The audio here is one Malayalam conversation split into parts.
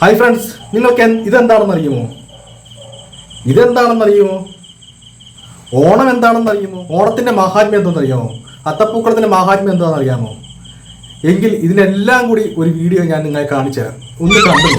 ഹായ് ഫ്രണ്ട്സ് നിങ്ങൾക്ക് എന്ത് ഇതെന്താണെന്ന് അറിയുമോ? ഇതെന്താണെന്ന് അറിയുമോ ഓണം എന്താണെന്ന് അറിയുമോ ഓണത്തിന്റെ മഹാത്മ്യം എന്താണെന്ന് അറിയാമോ അത്തപ്പൂക്കളത്തിന്റെ മഹാത്മ്യം എന്താണെന്ന് അറിയാമോ എങ്കിൽ ഇതിനെല്ലാം കൂടി ഒരു വീഡിയോ ഞാൻ നിങ്ങളെ കാണിച്ചു തരാം ഒന്ന് കണ്ടു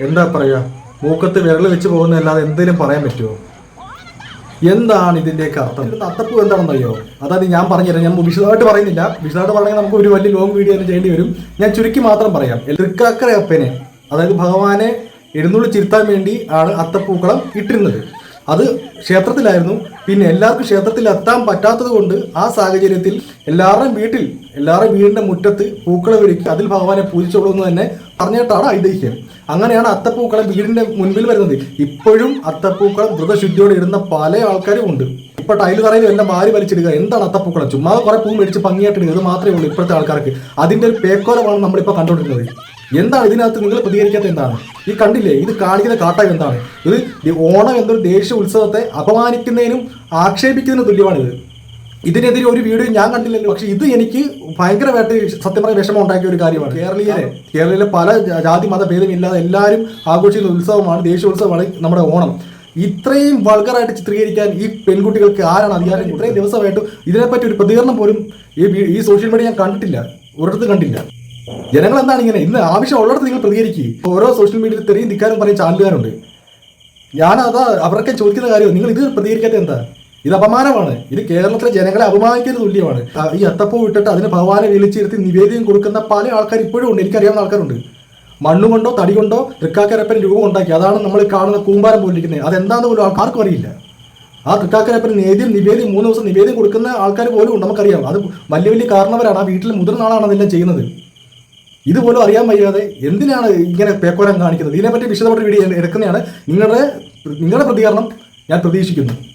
എന്താ പറയാ? മൂക്കത്ത് വിരൽ വെച്ച് പോകുന്നതല്ലാതെ എന്തെങ്കിലും പറയാൻ പറ്റുമോ എന്താണ് ഇതിന്റെയൊക്കെ അർത്ഥം? ഇതിന്റെ അത്തപ്പൂ എന്താണെന്ന് അറിയോ അതായത് ഞാൻ പറഞ്ഞുതരാം ഞാൻ വിശദമായിട്ട് പറയുന്നില്ല. വിശദമായിട്ട് പറഞ്ഞാൽ നമുക്ക് ഒരു വലിയ ലോങ് വീഡിയോ ചെയ്യേണ്ടി വരും. ഞാൻ ചുരുക്കി മാത്രം പറയാം. തൃക്കാക്കരയപ്പനെ അതായത് ഭഗവാനെ എഴുന്നള്ളി ചിരുത്താൻ വേണ്ടി ആണ് അത്തപ്പൂക്കളം ഇട്ടിരുന്നത്. അത് ക്ഷേത്രത്തിലായിരുന്നു. പിന്നെ എല്ലാവർക്കും ക്ഷേത്രത്തിൽ എത്താൻ പറ്റാത്തത് കൊണ്ട് ആ സാഹചര്യത്തിൽ എല്ലാവരുടെയും വീട്ടിൽ എല്ലാവരുടെയും വീടിന്റെ മുറ്റത്ത് പൂക്കളെ ഒരുക്കി അതിൽ ഭഗവാനെ പൂജിച്ചോളൂ എന്ന് തന്നെ പറഞ്ഞിട്ടാണ് ഐതിഹ്യം. അങ്ങനെയാണ് അത്തപ്പൂക്കളം വീടിന്റെ മുൻപിൽ വരുന്നത്. ഇപ്പോഴും അത്തപ്പൂക്കളം ദ്രുതശുദ്ധിയോടെ ഇടുന്ന പല ആൾക്കാരും ഉണ്ട്. ഇപ്പൊ ടൈൽ തറയിൽ എല്ലാം മാറി വലിച്ചിടുക. എന്താണ് അത്തപ്പൂക്കളം? ചുമ്മാ കുറെ പൂ മേടിച്ച് ഭംഗിയായിട്ട് ഇടുക. ഇത് മാത്രമേ ഉള്ളൂ ഇപ്പോഴത്തെ ആൾക്കാർക്ക്. അതിന്റെ ഒരു പേക്കോലമാണ് നമ്മളിപ്പോ കണ്ടുകൊണ്ടിരുന്നത്. എന്താണ് ഇതിനകത്ത് നിങ്ങൾ പ്രതികരിക്കാത്ത എന്താണ്? ഈ കണ്ടില്ലേ? ഇത് കാണിക്കുന്ന കാട്ടകം എന്താണ്? ഇത് ഓണം എന്നൊരു ദേശീയ ഉത്സവത്തെ അപമാനിക്കുന്നതിനും ആക്ഷേപിക്കുന്നതിനും തുല്യമാണിത്. ഇതിനെതിരെ ഒരു വീഡിയോ ഞാൻ കണ്ടില്ലല്ലോ. പക്ഷെ ഇത് എനിക്ക് ഭയങ്കരമായിട്ട് സത്യം പറഞ്ഞ വിഷമം ഉണ്ടാക്കിയ ഒരു കാര്യമാണ്. കേരളീയരെ. കേരളത്തിലെ പല ജാതി മത ഭേദമില്ലാതെ എല്ലാവരും ആഘോഷിക്കുന്ന ഉത്സവമാണ് ദേശീയോത്സവമാണ് നമ്മുടെ ഓണം. ഇത്രയും വൾഗറായിട്ട് ചിത്രീകരിക്കാൻ ഈ പെൺകുട്ടികൾക്ക് ആരാണ് അധികാരം? ഇത്രയും ദിവസമായിട്ട് ഇതിനെപ്പറ്റി ഒരു പ്രതികരണം പോലും ഈ ഈ സോഷ്യൽ മീഡിയ ഞാൻ കണ്ടിട്ടില്ല. ഒരിടത്ത് കണ്ടില്ല. ജനങ്ങൾ എന്താണ് ഇങ്ങനെ? ഇന്ന് ആവശ്യമുള്ളിടത്ത് നിങ്ങൾ പ്രതികരിക്കുക ഓരോ സോഷ്യൽ മീഡിയയിൽ തെറിയും നിൽക്കാനും പറയും ചാനലുകാരുണ്ട്. ഞാൻ അതാ അവരൊക്കെ ചോദിക്കുന്ന കാര്യം നിങ്ങൾ ഇത് പ്രതികരിക്കാത്ത എന്താ? ഇത് അപമാനമാണ്. ഇത് കേരളത്തിലെ ജനങ്ങളെ അപമാനിക്കുന്ന തുല്യമാണ്. ഈ അത്തപ്പൂ ഇട്ടിട്ട് അതിന് ഭഗവാനെ വിളിച്ചിരുത്തി നിവേദ്യം കൊടുക്കുന്ന പല ആൾക്കാർ ഇപ്പോഴും ഉണ്ട്. എനിക്കറിയാവുന്ന ആൾക്കാരുണ്ട്. മണ്ണുകൊണ്ടോ തടി കൊണ്ടോ തൃക്കാക്കരപ്പൻ രൂപം ഉണ്ടാക്കി. അതാണ് നമ്മൾ കാണുന്ന കൂമ്പാരം പോലിരിക്കുന്നത്. അതെന്താന്ന് പോലും ആൾക്കാർക്കും അറിയില്ല. ആ തൃക്കാക്കരപ്പൻ നേദ്യം നിവേദ്യം മൂന്ന് ദിവസം നിവേദ്യം കൊടുക്കുന്ന ആൾക്കാർ പോലും ഉണ്ട്. നമുക്കറിയാം. അത് വലിയ വലിയ കാരണവരാണ്. ആ വീട്ടിൽ മുതിർന്ന ആളാണ് അതെല്ലാം ചെയ്യുന്നത്. ഇതുപോലും അറിയാൻ വയ്യാതെ എന്തിനാണ് ഇങ്ങനെ പേക്കോരം കാണിക്കുന്നത്? ഇതിനെപ്പറ്റി വിശദമായിട്ട് വീഡിയോ എടുക്കുന്നതാണ്. നിങ്ങളുടെ നിങ്ങളുടെ പ്രതികരണം ഞാൻ പ്രതീക്ഷിക്കുന്നു.